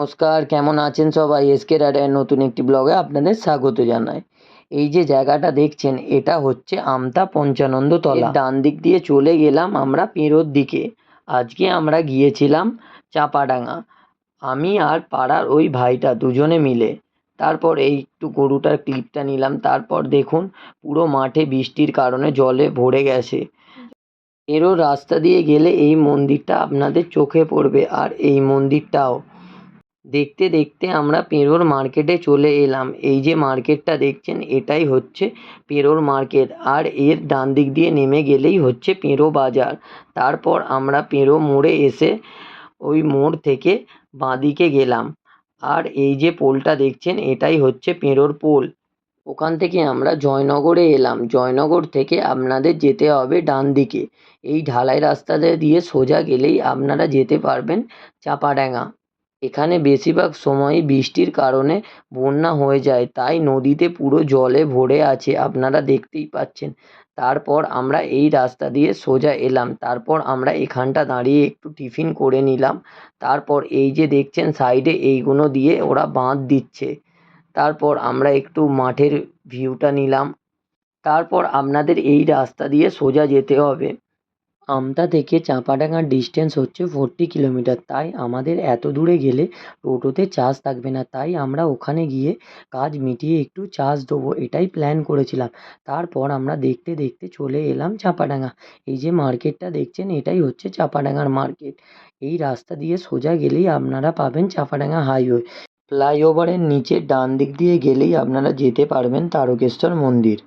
নমস্কার, কেমন আছেন সবাই? এসকে রাডার নতুন একটি ব্লগে আপনাদের স্বাগত জানাই। এই যে জায়গাটা দেখছেন, এটা হচ্ছে আমতা পঞ্চানন্দ তলা ডান দিক দিয়ে চলে গেলাম আমরা পেরোর দিকে। আজকে আমরা গিয়েছিলাম চাপাডাঙ্গা। আমি আর পাড়ার ওই ভাইটা দুজনে মিলে। তারপর এই একটু গরুটার ক্লিপটা নিলাম। তারপর দেখুন, পুরো মাঠে বৃষ্টির কারণে জলে ভরে গেছে। এরও রাস্তা দিয়ে গেলে এই মন্দিরটা আপনাদের চোখে পড়বে। আর এই মন্দিরটাও দেখতে দেখতে আমরা পেরোর মার্কেটে চলে এলাম। এই যে মার্কেটটা দেখছেন, এটাই হচ্ছে পেরোর মার্কেট আর এর ডান দিক দিয়ে নেমে গেলেই হচ্ছে পেরো বাজার। তারপর আমরা পেরো মোড়ে এসে ওই মোড় থেকে বাঁদিকে গেলাম। আর এই যে পোলটা দেখছেন, এটাই হচ্ছে পেরোর পোল। ওখান থেকে আমরা জয়নগরে এলাম। জয়নগর থেকে আপনাদের যেতে হবে ডান দিকে। এই ঢালাই রাস্তাটা দিয়ে সোজা গেলেই আপনারা যেতে পারবেন চাপাডাঙ্গা। এখানে বেশিরভাগ সময়ই বৃষ্টির কারণে বন্যা হয়ে যায়। তাই নদীতে পুরো জলে ভরে আছে, আপনারা দেখতেই পাচ্ছেন। তারপর আমরা এই রাস্তা দিয়ে সোজা এলাম। তারপর আমরা এখানটা দাঁড়িয়ে একটু টিফিন করে নিলাম। তারপর এই যে দেখছেন, সাইডে এইগুলো দিয়ে ওরা বাঁধ দিচ্ছে। তারপর আমরা একটু মাঠের ভিউটা নিলাম। তারপর আপনাদের এই রাস্তা দিয়ে সোজা যেতে হবে। আমতা থেকে চাঁপাডাঙ্গার ডিস্টেন্স হচ্ছে ফোরটি কিলোমিটার তাই আমাদের এত দূরে গেলে টোটোতে চার্জ থাকবে না। তাই আমরা ওখানে গিয়ে কাজ মিটিয়ে একটু চার্জ দেবো, এটাই প্ল্যান করেছিলাম। তারপর আমরা দেখতে দেখতে চলে এলাম চাঁপাডাঙ্গা। এই যে মার্কেটটা দেখছেন, এটাই হচ্ছে চাঁপাডাঙ্গার মার্কেট। এই রাস্তা দিয়ে সোজা গেলেই আপনারা পাবেন চাঁপাডাঙ্গা হাইওয়ে ফ্লাইওভারের নিচে ডান দিক দিয়ে গেলেই আপনারা যেতে পারবেন তারকেশ্বর মন্দির।